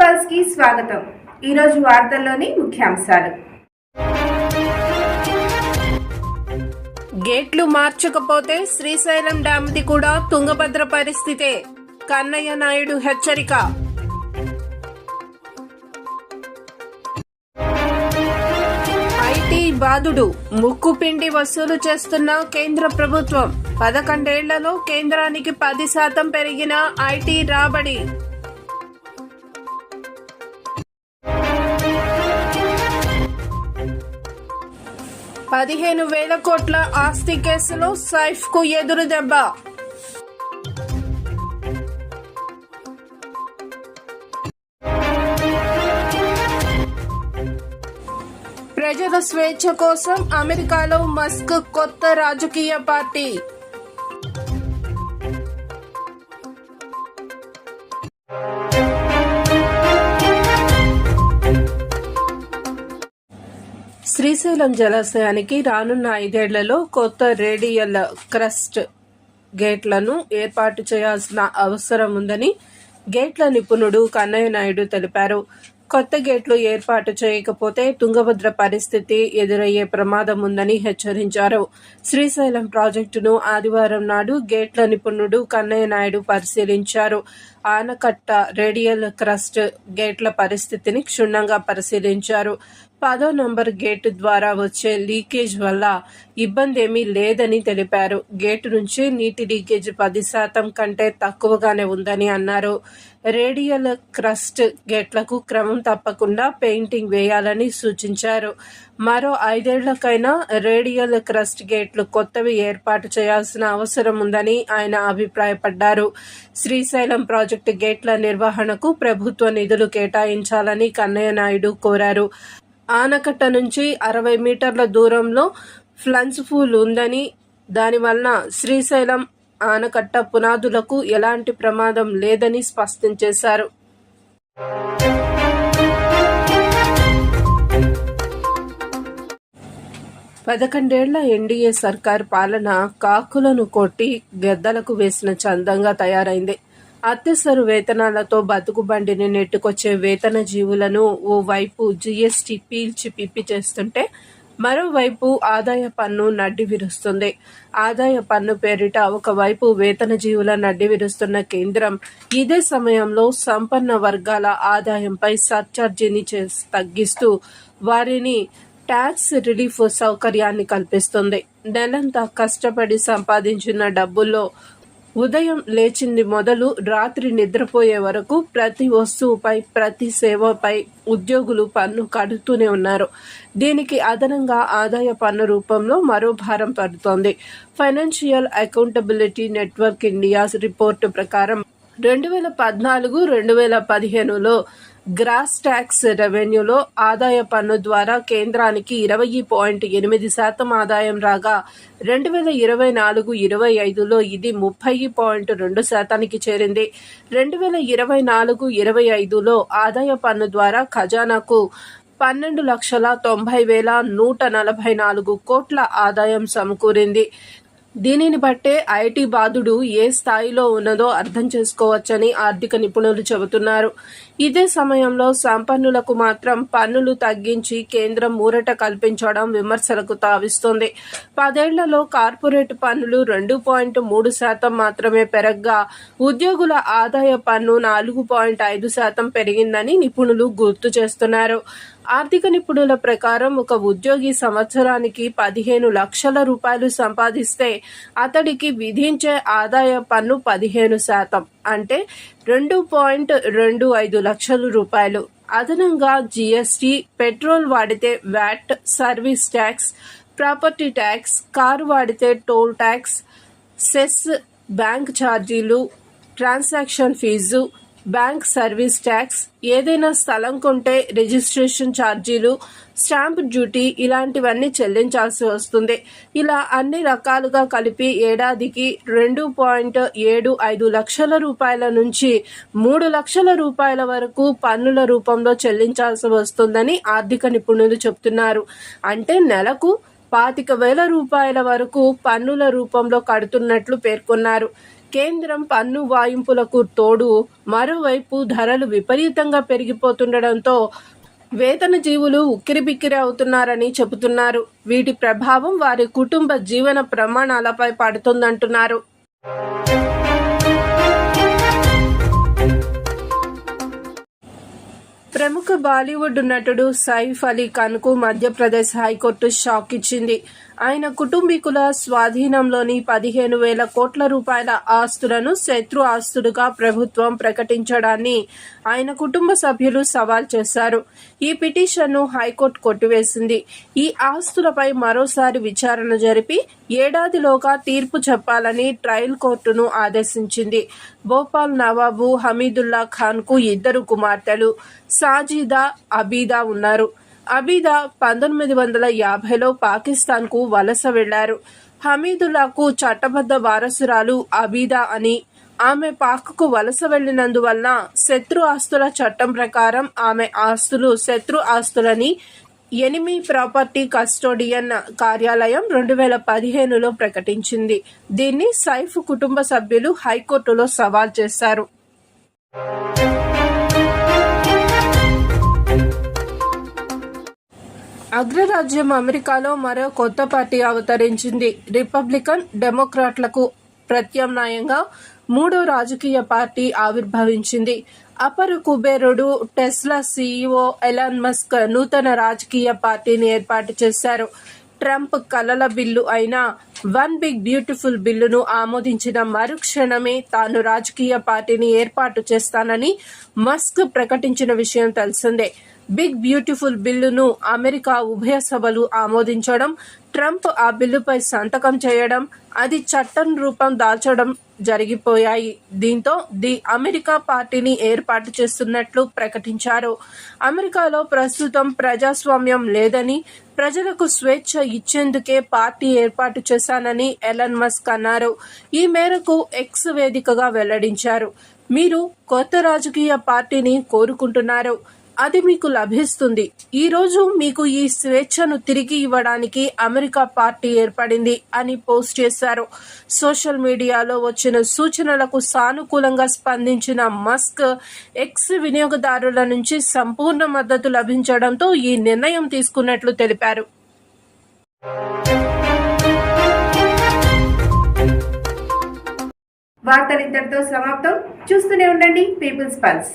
పల్స్కి స్వాగతం. ఈరోజు వార్తల్లోని ముఖ్యాంశాలు. గేట్లు మార్చకపోతే శ్రీశైలం డ్యాంది కూడా తుంగభద్ర పరిస్థితే కన్నయ్య నాయుడు హెచ్చరిక. ఐటీ బాధుడు ముక్కు పిండి వసూలు చేస్తున్న కేంద్ర ప్రభుత్వం. పదకొండేళ్ళలో కేంద్రానికి పది శాతం పెరిగిన ఐటీ రాబడి. పదిహేను వేల కోట్ల ఆస్తి కేసులో సైఫ్కు ఎదురు దెబ్బ. ప్రజల స్వేచ్ఛ కోసం అమెరికాలో మస్క్ కొత్త రాజకీయ పార్టీ. శ్రీశైలం జలాశయానికి రానున్న ఐదేళ్ళలో కొత్త రేడియల్ క్రస్ట్ గేట్లను ఏర్పాటు చేయాల్సిన అవసరం ఉందని గేట్ల నిపుణుడు కన్నయ్య నాయుడు తెలిపారు. కొత్త గేట్లు ఏర్పాటు చేయకపోతే తుంగభద్ర పరిస్థితి ఎదురయ్యే ప్రమాదం ఉందని హెచ్చరించారు. శ్రీశైలం ప్రాజెక్టును ఆదివారం నాడు గేట్ల నిపుణుడు కన్నయ్య నాయుడు పరిశీలించారు. ఆనకట్ట రేడియల్ క్రస్ట్ గేట్ల పరిస్థితిని క్షుణ్ణంగా పరిశీలించారు. పదో నంబర్ గేటు ద్వారా వచ్చే లీకేజ్ వల్ల ఇబ్బంది ఏమీ లేదని తెలిపారు. గేటు నుంచి నీటి లీకేజ్ పది శాతం కంటే తక్కువగానే ఉందని అన్నారు. రేడియల్ క్రస్ట్ గేట్లకు క్రమం తప్పకుండా పెయింటింగ్ వేయాలని సూచించారు. మరో ఐదేళ్ళకైనా రేడియల్ క్రస్ట్ గేట్లు కొత్తవి ఏర్పాటు చేయాల్సిన అవసరం ఉందని ఆయన అభిప్రాయపడ్డారు. శ్రీశైలం ప్రాజెక్టు గేట్ల నిర్వహణకు ప్రభుత్వ నిధులు కేటాయించాలని కన్నయ్య నాయుడు కోరారు. ఆనకట్ట నుంచి అరవై మీటర్ల దూరంలో ఫ్లన్స్ పూల్ ఉందని దానివలన శ్రీశైలం ఆనకట్ట పునాదులకు ఎలాంటి ప్రమాదం లేదని స్పష్టం చేశారు. పదకొండేళ్ళ ఎన్డీఏ సర్కార్ పాలన కాకులను కొట్టి గద్దలకు వేసిన చందంగా తయారైంది. అత్యవసర వేతనాలతో బతుకుబండిని నెట్టుకొచ్చే వేతన జీవులను ఓవైపు జీఎస్టీ పీల్చి పిప్పి చేస్తుంటే మరోవైపు ఆదాయ పన్ను నడ్డి విరుస్తుంది. ఆదాయ పన్ను పేరిట ఒకవైపు వేతన జీవుల నడ్డి విరుస్తున్న కేంద్రం ఇదే సమయంలో సంపన్న వర్గాల ఆదాయంపై సర్చార్జీని తగ్గిస్తూ వారిని ట్యాక్స్ రిలీఫ్ సౌకర్యాన్ని కల్పిస్తుంది. నెలంతా కష్టపడి సంపాదించిన డబ్బుల్లో ఉదయం లేచింది మొదలు రాత్రి నిద్రపోయే వరకు ప్రతి వస్తువుపై ప్రతి సేవపై ఉద్యోగులు పన్ను కడుతూనే ఉన్నారు. దీనికి అదనంగా ఆదాయ పన్ను రూపంలో మరో భారం పడుతోంది. Financial accountability network India report ప్రకారం రెండు వేల పద్నాలుగు రెండు వేల పదిహేనులో గ్రాస్ ట్యాక్స్ రెవెన్యూలో ఆదాయ పన్ను ద్వారా కేంద్రానికి ఇరవై పాయింట్ ఎనిమిది శాతం ఆదాయం రాగా రెండు వేల ఇరవై నాలుగు ఇరవై ఐదులో ఇది ముప్పై పాయింట్ రెండు శాతానికి చేరింది. రెండు వేల ఇరవై నాలుగు ఇరవై ఐదులో ఆదాయ పన్ను ద్వారా ఖజానాకు పన్నెండు లక్షల తొంభై వేల నూట నలభై నాలుగు కోట్ల ఆదాయం సమకూరింది. దీనిని బట్టే ఐటీ బాధుడు ఏ స్థాయిలో ఉన్నదో అర్థం చేసుకోవచ్చని ఆర్థిక నిపుణులు చెబుతున్నారు. ఇదే సమయంలో సంపన్నులకు మాత్రం పన్నులు తగ్గించి కేంద్రం ఊరట కల్పించడం విమర్శలకు తావిస్తుంది. పదేళ్ళలో కార్పొరేట్ పన్నులు రెండు పాయింట్ మూడు శాతం మాత్రమే పెరగ్గా ఉద్యోగుల ఆదాయ పన్ను నాలుగు పాయింట్ ఐదు శాతం పెరిగిందని నిపుణులు గుర్తు చేస్తున్నారు. ఆర్థిక నిపుణుల ప్రకారం ఒక ఉద్యోగి సంవత్సరానికి పదిహేను లక్షల రూపాయలు సంపాదిస్తే అతడికి విధించే ఆదాయ పన్ను పదిహేను శాతం అంటే రెండు పాయింట్ రెండు ఐదు లక్షల రూపాయలు. అదనంగా జీఎస్టీ పెట్రోల్ వాడితే VAT service tax property tax car వాడితే టోల్ ట్యాక్స్ సెస్ బ్యాంక్ ఛార్జీలు transaction fees bank service tax ఏదైనా స్థలం కొంటే రిజిస్ట్రేషన్ ఛార్జీలు స్టాంప్ డ్యూటీ ఇలాంటివన్నీ చెల్లించాల్సి వస్తుంది. ఇలా అన్ని రకాలుగా కలిపి ఏడాదికి రెండు పాయింట్ ఏడు ఐదు లక్షల రూపాయల నుంచి మూడు లక్షల రూపాయల వరకు పన్నుల రూపంలో చెల్లించాల్సి వస్తుందని ఆర్థిక నిపుణులు చెబుతున్నారు. అంటే నెలకు పాతిక వేల రూపాయల వరకు పన్నుల రూపంలో కడుతున్నట్లు పేర్కొన్నారు. కేంద్రం పన్ను వాయింపులకు తోడు మరోవైపు ధరలు విపరీతంగా పెరిగిపోతుండడంతో వేతన జీవులు ఉక్కిరిబిక్కిరి అవుతున్నారని చెబుతున్నారు. వీటి ప్రభావం వారి కుటుంబ జీవన ప్రమాణాలపై పడుతుందంటున్నారు. ప్రముఖ బాలీవుడ్ నటుడు సైఫ్ అలీ ఖాన్కు మధ్యప్రదేశ్ హైకోర్టు షాక్ ఇచ్చింది. ఆయన కుటుంబీకుల స్వాధీనంలోని పదిహేను వేల కోట్ల రూపాయల ఆస్తులను శత్రు ఆస్తులుగా ప్రభుత్వం ప్రకటించడాన్ని ఆయన కుటుంబ సభ్యులు సవాల్ చేశారు. ఈ పిటిషన్ను హైకోర్టు కొట్టివేసింది. ఈ ఆస్తులపై మరోసారి విచారణ జరిపి ఏడాదిలోగా తీర్పు చెప్పాలని ట్రయల్ కోర్టును ఆదేశించింది. భోపాల్ నవాబు హమీదుల్లా ఖాన్కు ఇద్దరు కుమార్తెలు సాజీదా అబీదా ఉన్నారు. అబీదా పంతొమ్మిది వందల యాభైలో పాకిస్తాన్కు వలస వెళ్ళారు హమీదుల్లాకు చట్టబద్ధ వారసురాలు అబీదా అని ఆమె పాక్కు వలస వెళ్ళినందువల్ల శత్రు ఆస్తుల చట్టం ప్రకారం ఆమె ఆస్తులు శత్రు ఆస్తులని ఎనిమి ప్రాపర్టీ కస్టోడియన్ కార్యాలయం రెండు వేల పదిహేనులో ప్రకటించింది. దీన్ని సైఫ్ కుటుంబ సభ్యులు హైకోర్టులో సవాల్ చేశారు. అగ్రరాజ్యం అమెరికాలో మరో కొత్త పార్టీ అవతరించింది. రిపబ్లికన్ డెమోక్రాట్లకు ప్రత్యామ్నాయంగా మూడో రాజకీయ పార్టీ ఆవిర్భవించింది. అపర కుబేరుడు టెస్లా సీఈఓ ఎలాన్ మస్క్ నూతన రాజకీయ పార్టీని ఏర్పాటు చేశారు. ట్రంప్ కలల బిల్లు అయిన వన్ బిగ్ బ్యూటిఫుల్ బిల్లును ఆమోదించిన మరుక్షణమే తాను రాజకీయ పార్టీని ఏర్పాటు చేస్తానని మస్క్ ప్రకటించిన విషయం తెలిసిందే. బిగ్ బ్యూటిఫుల్ బిల్లును అమెరికా ఉభయ సభలు ఆమోదించడం ట్రంప్ ఆ బిల్లుపై సంతకం చేయడం అది చట్టం రూపం దాల్చడం జరిగిపోయాయి. దీంతో ది అమెరికా పార్టీని ఏర్పాటు చేస్తున్నట్లు ప్రకటించారు. అమెరికాలో ప్రస్తుతం ప్రజాస్వామ్యం లేదని ప్రజలకు స్వేచ్ఛ ఇచ్చేందుకే పార్టీ ఏర్పాటు చేశానని ఎలన్ మస్క్ అన్నారు. ఈ మేరకు ఎక్స్ వేదికగా వెల్లడించారు. మీరు కొత్త రాజకీయ పార్టీని కోరుకుంటున్నారు. అది మీకు లభిస్తుంది. ఈ రోజు మీకు ఈ స్వేచ్ఛను తిరిగి ఇవ్వడానికి అమెరికా పార్టీ ఏర్పడింది అని పోస్ట్ చేశారు. సోషల్ మీడియాలో వచ్చిన సూచనలకు సానుకూలంగా స్పందించిన మస్క్ ఎక్స్ వినియోగదారుల నుంచి సంపూర్ణ మద్దతు లభించడంతో ఈ నిర్ణయం తీసుకున్నట్లు తెలిపారు. వార్తలు ఇంతటితో సమాప్తం. చూస్తూనే ఉండండి. People's Pulse.